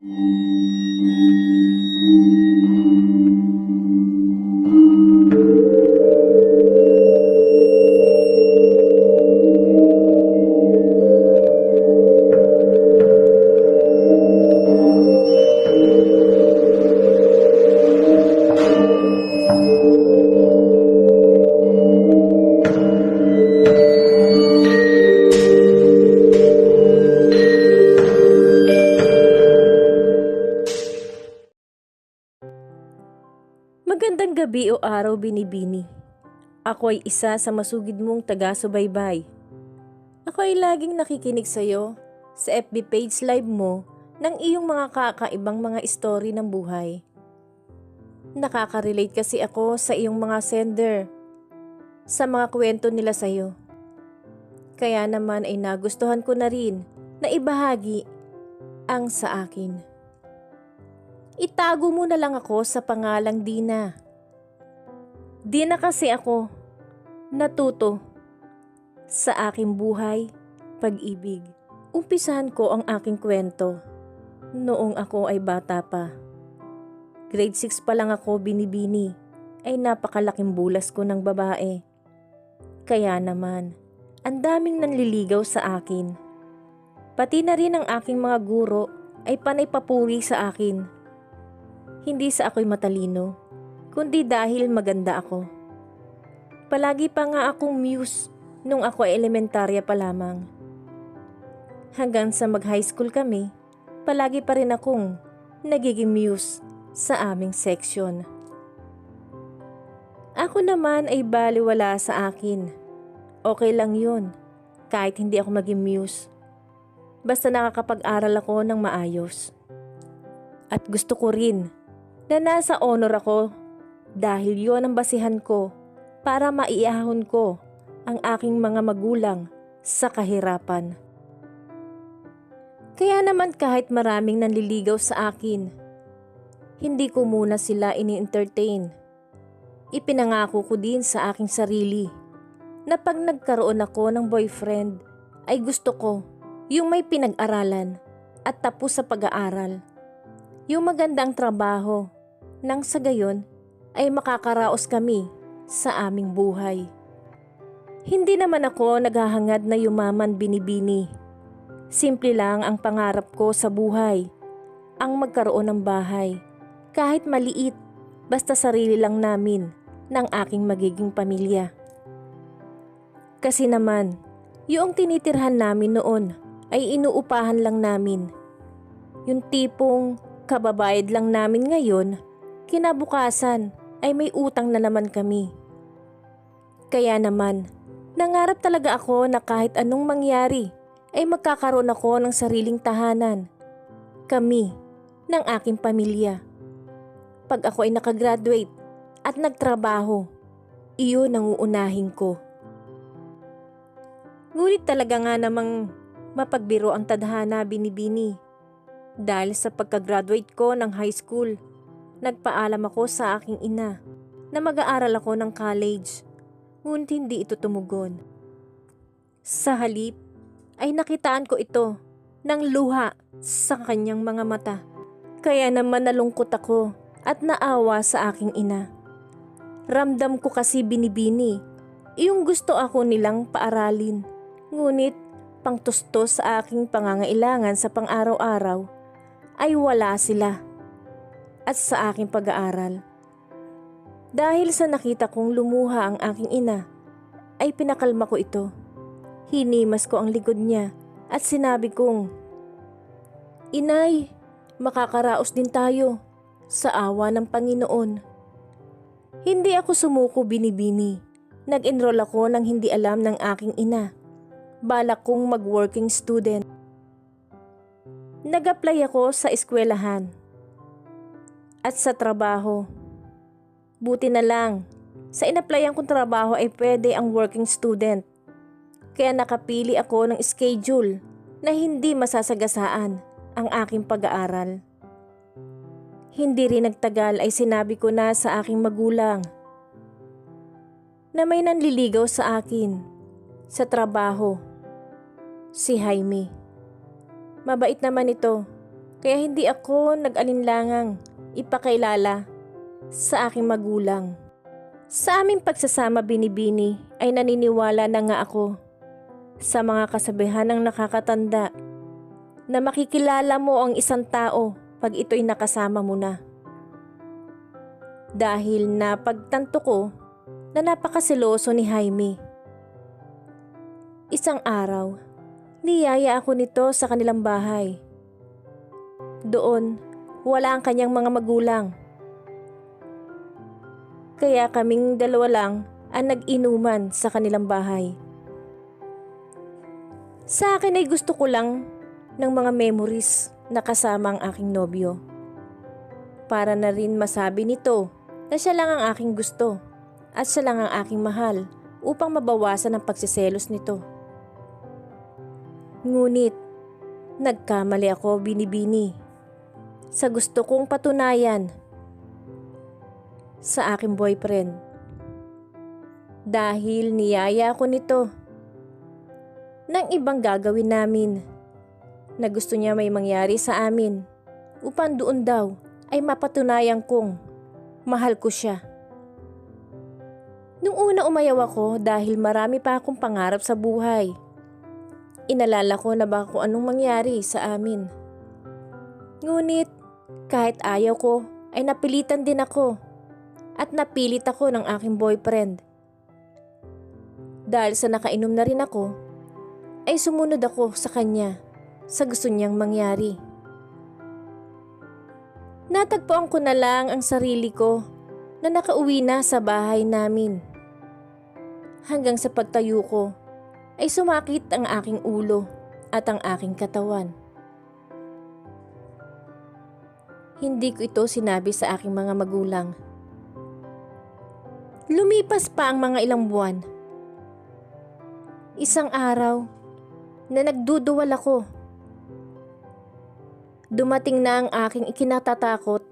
Música Magandang gabi o araw binibini. Ako ay isa sa masugid mong taga-subaybay. Ako ay laging nakikinig sa iyo sa FB page live mo ng iyong mga kakaibang mga story ng buhay. Nakaka-relate kasi ako sa iyong mga sender, sa mga kwento nila sa iyo. Kaya naman ay nagustuhan ko na rin na ibahagi ang sa akin. Itago mo na lang ako sa pangalang Dina. Dina kasi ako natuto sa aking buhay, pag-ibig. Umpisahan ko ang aking kwento noong ako ay bata pa. Grade 6 pa lang ako binibini ay napakalaking bulas ko ng babae. Kaya naman, ang daming nanliligaw sa akin. Pati na rin ang aking mga guro ay panay papuri sa akin hindi sa ako'y matalino, kundi dahil maganda ako. Palagi pa nga akong muse nung ako ay elementarya pa lamang. Hanggang sa mag-high school kami, palagi pa rin akong nagiging muse sa aming section. Ako naman ay baliwala sa akin. Okay lang yun, kahit hindi ako maging muse. Basta nakakapag-aral ako ng maayos. At gusto ko rin na nasa honor ako dahil yon ang basihan ko para maiahon ko ang aking mga magulang sa kahirapan. Kaya naman kahit maraming nanliligaw sa akin, hindi ko muna sila ini-entertain. Ipinangako ko din sa aking sarili na pag nagkaroon ako ng boyfriend ay gusto ko yung may pinag-aralan at tapos sa pag-aaral. Yung magandang trabaho nang sa gayon ay makakaraos kami sa aming buhay. Hindi naman ako naghahangad na yumaman binibini. Simple lang ang pangarap ko sa buhay, ang magkaroon ng bahay. Kahit maliit, basta sarili lang namin ng aking magiging pamilya. Kasi naman, yung tinitirhan namin noon ay inuupahan lang namin. Yung tipong kababayad lang namin ngayon Kinabukasan ay may utang na naman kami. Kaya naman, nangarap talaga ako na kahit anong mangyari ay magkakaroon ako ng sariling tahanan. Kami, ng aking pamilya. Pag ako ay nakagraduate at nagtrabaho, iyon ang uunahin ko. Ngunit talaga nga namang mapagbiro ang tadhana binibini. Dahil sa pagka-graduate ko ng high school, Nagpaalam ako sa aking ina na mag-aaral ako ng college, ngunit hindi ito tumugon. Sa halip ay nakitaan ko ito ng luha sa kanyang mga mata. Kaya naman nalungkot ako at naawa sa aking ina. Ramdam ko kasi binibini, yung gusto ako nilang paaralin. Ngunit pangtustos sa aking pangangailangan sa pang-araw-araw ay wala sila at sa aking pag-aaral. Dahil sa nakita kong lumuha ang aking ina, ay pinakalma ko ito. Hinimas ko ang likod niya at sinabi kong, Inay, makakaraos din tayo sa awa ng Panginoon. Hindi ako sumuko binibini. Nag-enroll ako nang hindi alam ng aking ina. Balak kong mag-working student. Nag-apply ako sa eskwelahan at sa trabaho. Buti na lang, sa inaplayan kong trabaho ay pwede ang working student. Kaya nakapili ako ng schedule na hindi masasagasaan ang aking pag-aaral. Hindi rin nagtagal ay sinabi ko na sa aking magulang na may nanliligaw sa akin sa trabaho. Si Jaime. Mabait naman ito Kaya hindi ako nag-alinlangang ipakilala sa aking magulang. Sa aming pagsasama binibini ay naniniwala na nga ako sa mga kasabihan ng nakakatanda na makikilala mo ang isang tao pag ito'y nakasama mo na. Dahil napagtanto ko na napakasiloso ni Jaime. Isang araw, niyaya ako nito sa kanilang bahay. Doon, wala ang kanyang mga magulang. Kaya kaming dalawa lang ang nag-inuman sa kanilang bahay. Sa akin ay gusto ko lang ng mga memories na kasama ang aking nobyo. Para na rin masabi nito na siya lang ang aking gusto at siya lang ang aking mahal upang mabawasan ang pagsiselos nito. Ngunit, nagkamali ako binibini sa gusto kong patunayan sa aking boyfriend. Dahil niyaya ko nito ng ibang gagawin namin na gusto niya may mangyari sa amin upang doon daw ay mapatunayan kong mahal ko siya. Nung una umayaw ako dahil marami pa akong pangarap sa buhay. Inalala ko na baka kung anong mangyari sa amin. Ngunit kahit ayaw ko ay napilitan din ako at napilit ako ng aking boyfriend. Dahil sa nakainom na rin ako, ay sumunod ako sa kanya sa gusto niyang mangyari. Natagpuan ko na lang ang sarili ko na nakauwi na sa bahay namin. Hanggang sa pagtayo ko ay sumakit ang aking ulo at ang aking katawan. Hindi ko ito sinabi sa aking mga magulang. Lumipas pa ang mga ilang buwan. Isang araw na nagduduwal ako Dumating na ang aking ikinatatakot.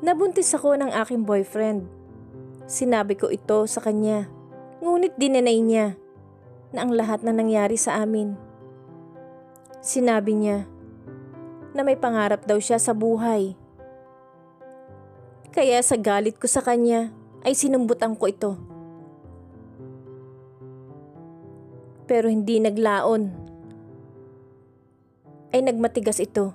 Nabuntis ako ng aking boyfriend. Sinabi ko ito sa kanya, ngunit dinenay niya na ang lahat na nangyari sa amin. Sinabi niya na may pangarap daw siya sa buhay. Kaya sa galit ko sa kanya ay sinumbutan ko ito. Pero hindi naglaon ay nagmatigas ito.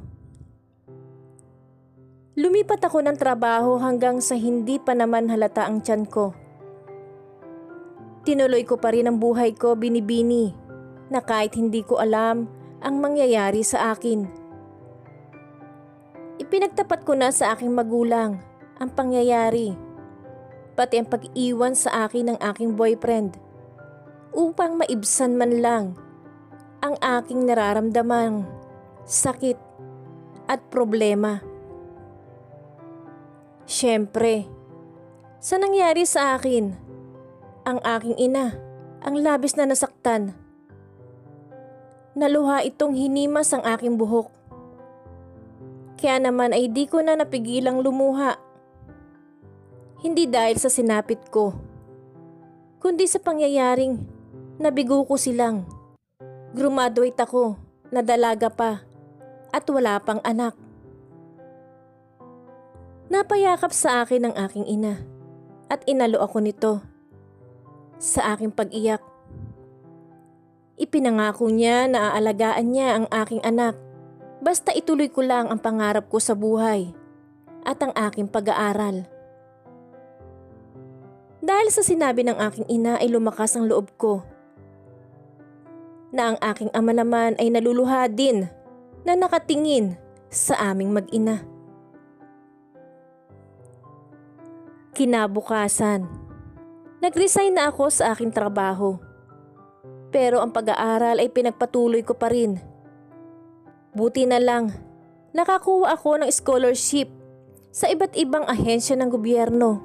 Lumipat ako ng trabaho hanggang sa hindi pa naman halata ang tiyan ko. Tinuloy ko pa rin ang buhay ko binibini na kahit hindi ko alam ang mangyayari sa akin. Ipinagtapat ko na sa aking magulang ang pangyayari, pati ang pag-iwan sa akin ng aking boyfriend upang maibsan man lang ang aking nararamdaman sakit at problema. Siyempre, sa nangyari sa akin, ang aking ina, ang labis na nasaktan. Naluha itong hinimas ang aking buhok. Kaya naman ay di ko na napigilang lumuha. Hindi dahil sa sinapit ko, kundi sa pangyayaring nabigo ko silang. Graduate ako, na dalaga pa at wala pang anak. Napayakap sa akin ang aking ina at inalo ako nito sa aking pag-iyak. Ipinangako niya na aalagaan niya ang aking anak basta ituloy ko lang ang pangarap ko sa buhay at ang aking pag-aaral. Dahil sa sinabi ng aking ina ay lumakas ang loob ko na ang aking ama naman ay naluluha din na nakatingin sa aming mag-ina. Kinabukasan, nag-resign na ako sa aking trabaho. Pero ang pag-aaral ay pinagpatuloy ko pa rin. Buti na lang, nakakuha ako ng scholarship sa iba't ibang ahensya ng gobyerno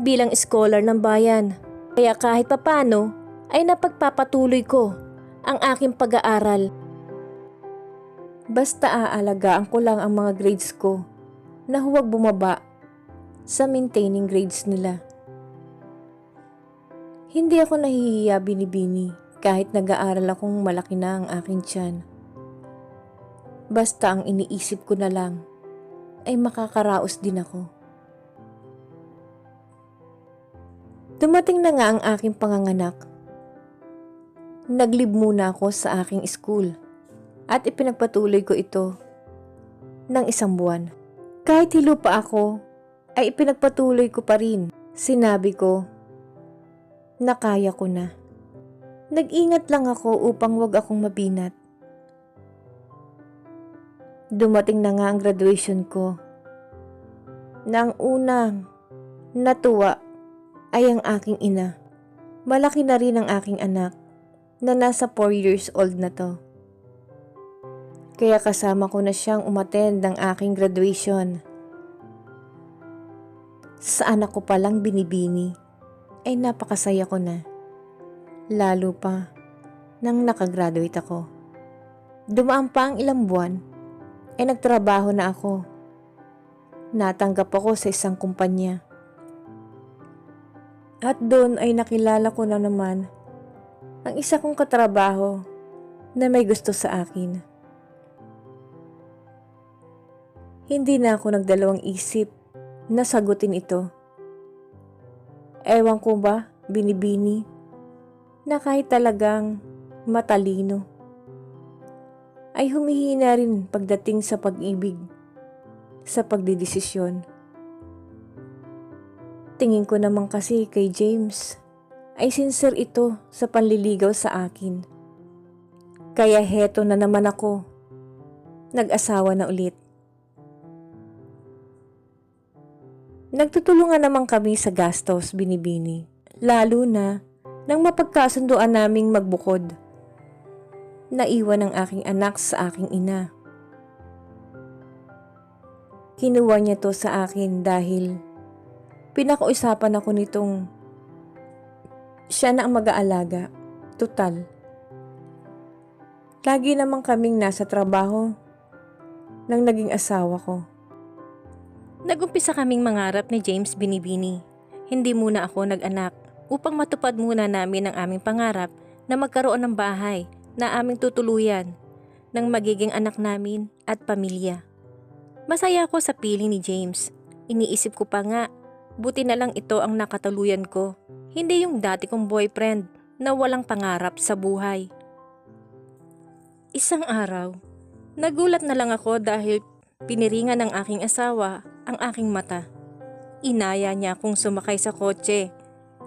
bilang scholar ng bayan. Kaya kahit papano ay napagpapatuloy ko ang aking pag-aaral Basta aalagaan ko lang ang mga grades ko na huwag bumaba sa maintaining grades nila. Hindi ako nahihiya binibini kahit nag-aaral akong malaki na ang aking tiyan. Basta ang iniisip ko na lang ay makakaraos din ako. Dumating na nga ang aking panganganak. Naglib muna ako sa aking school at ipinagpatuloy ko ito ng isang buwan. Kahit hilo pa ako, ay ipinagpatuloy ko pa rin. Sinabi ko na kaya ko na. Nag-ingat lang ako upang wag akong mabinat. Dumating na nga ang graduation ko. Na ang unang natuwa ay ang aking ina. Malaki na rin ang aking anak na nasa 4 years old na to. Kaya kasama ko na siyang umattend ng aking graduation. Sa anak ko palang binibini ay napakasaya ko na. Lalo pa nang nakagraduate ako. Dumaan pa ang ilang buwan ay nagtrabaho na ako. Natanggap ako sa isang kumpanya. At doon ay nakilala ko na naman ang isa kong katrabaho na may gusto sa akin. Hindi na ako nagdalawang isip na sagutin ito. Ewan ko ba, binibini, na kahit talagang matalino, ay humihina rin pagdating sa pag-ibig, sa pagdidesisyon. Tingin ko naman kasi kay James ay sincere ito sa panliligaw sa akin. Kaya heto na naman ako. Nag-asawa na ulit. Nagtutulungan naman kami sa gastos binibini. Lalo na nang mapagkasunduan naming magbukod. Naiwan ang aking anak sa aking ina. Kinuha niya to sa akin dahil pinakausapan ako nitong siya na ang mag-aalaga. Total. Lagi naman kaming nasa trabaho nang naging asawa ko. Nagumpisa kaming mangarap ni James Binibini. Hindi muna ako nag-anak upang matupad muna namin ang aming pangarap na magkaroon ng bahay na aming tutuluyan ng magiging anak namin at pamilya. Masaya ako sa piling ni James. Iniisip ko pa nga, buti na lang ito ang nakataluyan ko. Hindi yung dati kong boyfriend na walang pangarap sa buhay. Isang araw, nagulat na lang ako dahil piniringan ng aking asawa ang aking mata. Inaya niya akong sumakay sa kotse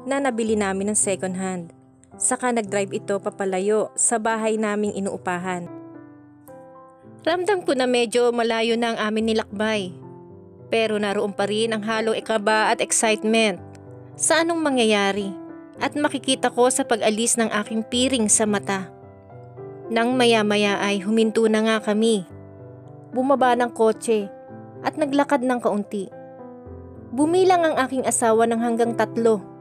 na nabili namin ng second hand. Saka nag-drive ito papalayo sa bahay naming inuupahan. Ramdam ko na medyo malayo na ang amin nilakbay. Pero naroon pa rin ang halong ikaba at excitement sa anong mangyayari at makikita ko sa pag-alis ng aking piring sa mata. Nang maya-maya ay huminto na nga kami. Bumaba ng kotse at naglakad ng kaunti. Bumilang ang aking asawa ng hanggang tatlo.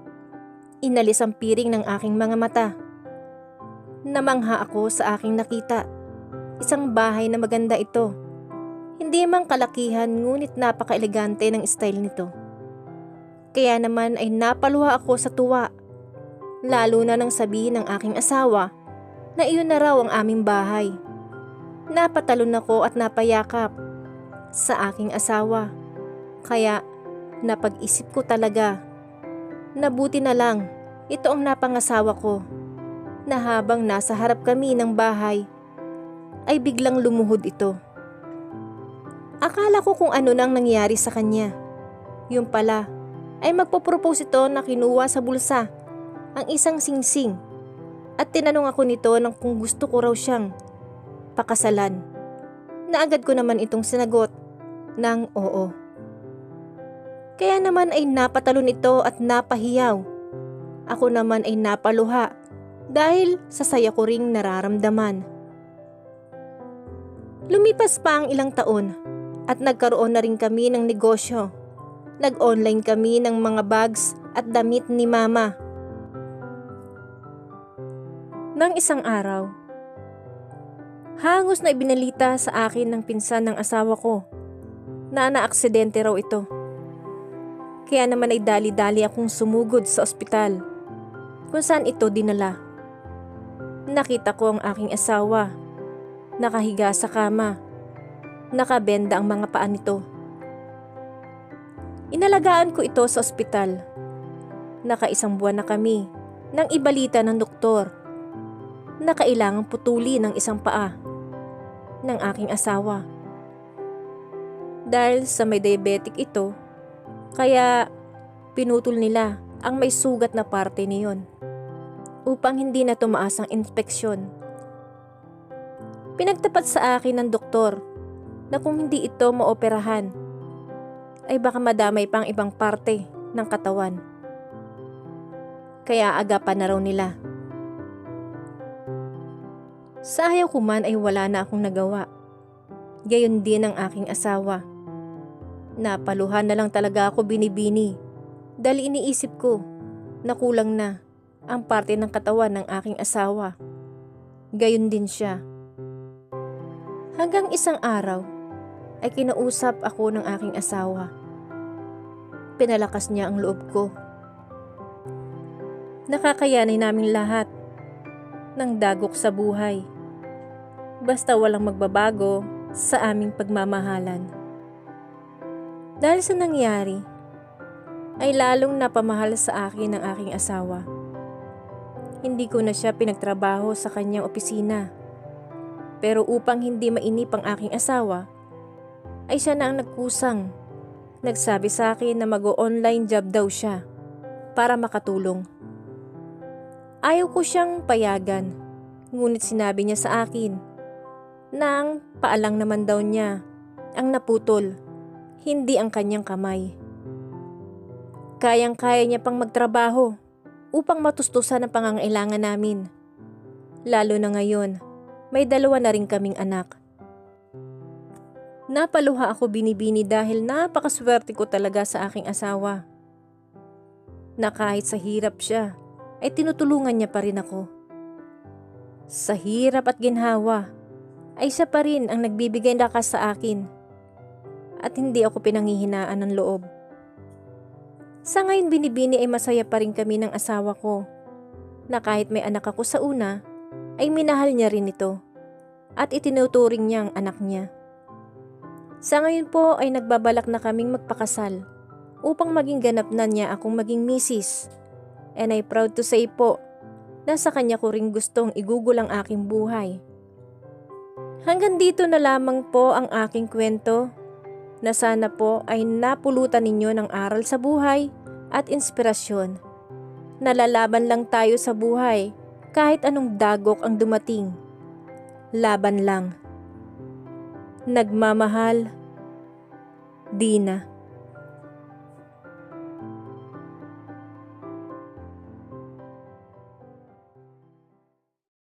Inalis ang piring ng aking mga mata. Namangha ako sa aking nakita. Isang bahay na maganda ito. Hindi mang kalakihan ngunit napaka-elegante ng style nito. Kaya naman ay napaluha ako sa tuwa. Lalo na nang sabihin ng aking asawa na iyon na raw ang aming bahay. Napatalon ako at napayakap sa aking asawa. Kaya napag-isip ko talaga na buti na lang ito ang napangasawa ko na habang nasa harap kami ng bahay ay biglang lumuhod ito. Akala ko kung ano nang nangyari sa kanya. Yung pala ay magpo-propose ito na kinuha sa bulsa ang isang singsing at tinanong ako nito ng kung gusto ko raw siyang pakasalan. Naagad ko naman itong sinagot ng oo. Kaya naman ay napatalon ito at napahiyaw. Ako naman ay napaluha dahil sa saya ko ring nararamdaman. Lumipas pa ang ilang taon at nagkaroon na rin kami ng negosyo. Nag-online kami ng mga bags at damit ni mama. Nang isang araw, hangos na ibinalita sa akin ng pinsan ng asawa ko na naaksidente raw ito. Kaya naman ay dali-dali akong sumugod sa ospital kung saan ito dinala. Nakita ko ang aking asawa, nakahiga sa kama Nakabenda ang mga paa nito. Inalagaan ko ito sa ospital. Nakaisang buwan na kami nang ibalita ng doktor na kailangang putuli ng isang paa ng aking asawa. Dahil sa may diabetic ito, kaya pinutol nila ang may sugat na parte niyon upang hindi na tumaas ang infeksyon. Pinagtapat sa akin ng doktor na kung hindi ito maoperahan, ay baka madamay pang ibang parte ng katawan. Kaya agapan na raw nila. Sa ayaw ko man ay wala na akong nagawa. Gayon din ang aking asawa. Napaluhan na lang talaga ako binibini dahil iniisip ko na kulang na ang parte ng katawan ng aking asawa. Gayon din siya. Hanggang isang araw ay kinausap ako ng aking asawa. Pinalakas niya ang loob ko. Nakakayanay namin lahat ng dagok sa buhay. Basta walang magbabago sa aming pagmamahalan. Dahil sa nangyari, ay lalong napamahal sa akin ng aking asawa. Hindi ko na siya pinagtrabaho sa kanyang opisina. Pero upang hindi mainip ang aking asawa, ay siya na ang nagkusang. Nagsabi sa akin na mag-online job daw siya para makatulong. Ayaw ko siyang payagan, ngunit sinabi niya sa akin na ang paalang naman daw niya ang naputol, hindi ang kanyang kamay. Kayang-kaya niya pang magtrabaho upang matustusan ang pangangailangan namin. Lalo na ngayon, may dalawa na rin kaming anak. Napaluha ako binibini dahil napakaswerte ko talaga sa aking asawa. Na kahit sa hirap siya, ay tinutulungan niya pa rin ako. Sa hirap at ginhawa, ay siya pa rin ang nagbibigay lakas sa akin. At hindi ako pinanghihinaan ng loob. Sa ngayon binibini ay masaya pa rin kami ng asawa ko. Na kahit may anak ako sa una, ay minahal niya rin ito. At itinuturing niya ang anak niya. Sa ngayon po ay nagbabalak na kaming magpakasal upang maging ganap na niya akong maging misis. And I proud to say po na sa kanya ko rin gustong igugol ang aking buhay. Hanggang dito na lamang po ang aking kwento na sana po ay napulutan ninyo ng aral sa buhay at inspirasyon. Nalalaban lang tayo sa buhay kahit anong dagok ang dumating. Laban lang. Nagmamahal, Dina.